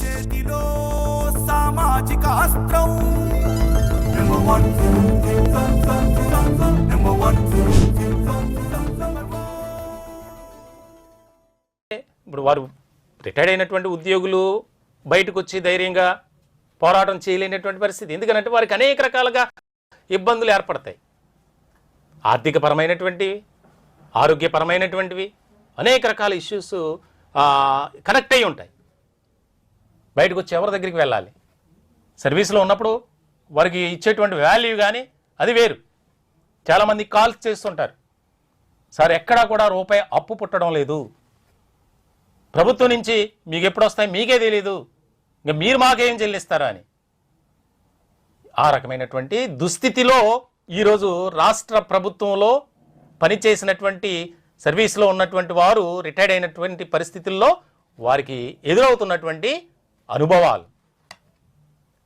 చేతిలో సామాజిక అస్త్రం. ఇప్పుడు వారు రిటైర్డ్ అయినటువంటి ఉద్యోగులు బయటకు వచ్చి ధైర్యంగా పోరాటం చేయలేనటువంటి పరిస్థితి. ఎందుకంటే వారికి అనేక రకాలుగా ఇబ్బందులు ఏర్పడతాయి. ఆర్థికపరమైనటువంటివి ఆరోగ్యపరమైనటువంటివి అనేక రకాల ఇష్యూస్ కనెక్ట్ అయి ఉంటాయి. బయటకు వచ్చి ఎవరి దగ్గరికి వెళ్ళాలి? సర్వీస్లో ఉన్నప్పుడు వారికి ఇచ్చేటువంటి వాల్యూ కానీ అది వేరు. చాలామంది కాల్స్ చేస్తుంటారు. సార్ ఎక్కడా కూడా రూపాయి అప్పు పుట్టడం లేదు. ప్రభుత్వం నుంచి మీకు ఎప్పుడు వస్తాయి? మీకే తెలియదు ఇంకా మీరు మాకేం చెల్లిస్తారా? అని. ఆ రకమైనటువంటి దుస్థితిలో ఈరోజు రాష్ట్ర ప్రభుత్వంలో పనిచేసినటువంటి సర్వీస్లో ఉన్నటువంటి వారు రిటైర్డ్ అయినటువంటి పరిస్థితుల్లో వారికి ఎదురవుతున్నటువంటి అనుభవాలు.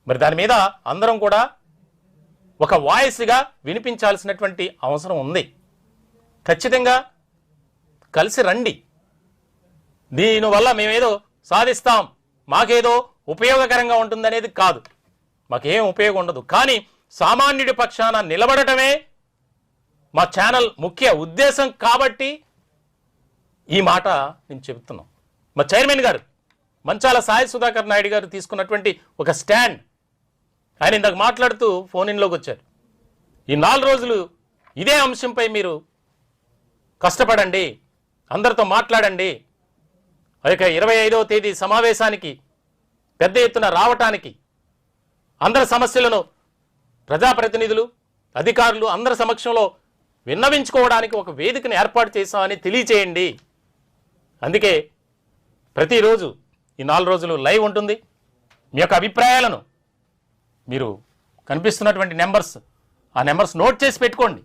మరి దాని మీద అందరం కూడా ఒక వాయిస్గా వినిపించాల్సినటువంటి అవసరం ఉంది. ఖచ్చితంగా కలిసి రండి. దీనివల్ల మేమేదో సాధిస్తాం. మాకేదో ఉపయోగకరంగా ఉంటుందనేది కాదు. మాకేం ఉపయోగం ఉండదు. కానీ సామాన్యుడి పక్షాన నిలబడటమే మా ఛానల్ ముఖ్య ఉద్దేశం కాబట్టి ఈ మాట నేను చెబుతున్నాం మా చైర్మన్ గారు మంచాల సాయి సుధాకర్ నాయుడు గారు తీసుకున్నటువంటి ఒక స్టాండ్. ఆయన ఇందాక మాట్లాడుతూ ఫోన్ ఇన్లోకి వచ్చారు. ఈ నాలుగు రోజులు ఇదే అంశంపై మీరు కష్టపడండి అందరితో మాట్లాడండి. ఇక ఇరవై ఐదవ తేదీ సమావేశానికి పెద్ద ఎత్తున రావటానికి అందరి సమస్యలను ప్రజాప్రతినిధులు అధికారులు అందరి సమక్షంలో విన్నవించుకోవడానికి ఒక వేదికను ఏర్పాటు చేశామని తెలియచేయండి. అందుకే ప్రతిరోజు ఈ నాలుగు రోజులు లైవ్ ఉంటుంది. మీ యొక్క అభిప్రాయాలను మీరు కనిపిస్తున్నటువంటి నెంబర్స్ ఆ నెంబర్స్ నోట్ చేసి పెట్టుకోండి.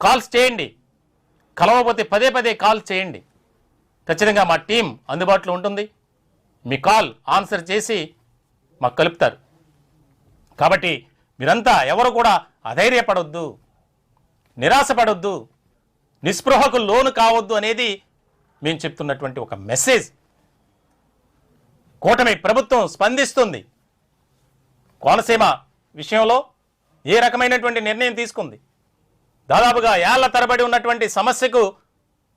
కాల్స్ చేయండి. కలవకపోతే పదే పదే కాల్ చేయండి. ఖచ్చితంగా మా టీం అందుబాటులో ఉంటుంది. మీ కాల్ ఆన్సర్ చేసి మాకు కలుపుతారు. కాబట్టి మీరంతా ఎవరు కూడా అధైర్యపడొద్దు. నిరాశపడొద్దు. నిస్పృహకు లోను కావద్దు అనేది మేము చెప్తున్నటువంటి ఒక మెసేజ్. కూటమి ప్రభుత్వం స్పందిస్తుంది. కోనసీమ విషయంలో ఏ రకమైనటువంటి నిర్ణయం తీసుకుంది? దాదాపుగా ఏళ్ళ తరబడి ఉన్నటువంటి సమస్యకు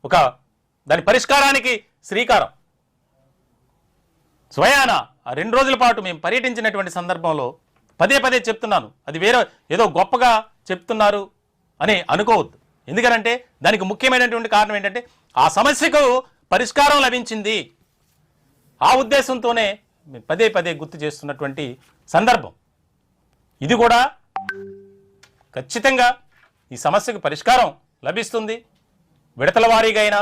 ఒక దాని పరిష్కారానికి శ్రీకారం. స్వయాన ఆ రెండు రోజుల పాటు మేము పర్యటించినటువంటి సందర్భంలో పదే పదే చెప్తున్నాను. అది వేరే ఏదో గొప్పగా చెప్తున్నారు అని అనుకోవద్దు. ఎందుకనంటే దానికి ముఖ్యమైనటువంటి కారణం ఏంటంటే ఆ సమస్యకు పరిష్కారం లభించింది. ఆ ఉద్దేశంతోనే పదే పదే గుర్తు చేస్తున్నటువంటి సందర్భం. ఇది కూడా ఖచ్చితంగా ఈ సమస్యకు పరిష్కారం లభిస్తుంది. విడతల వారీగా అయినా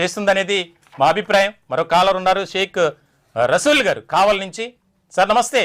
చేస్తుందనేది మా అభిప్రాయం. మరో కాలర్ ఉన్నారు షేక్ రసూల్ గారు కావల్ నుంచి. సార్ నమస్తే.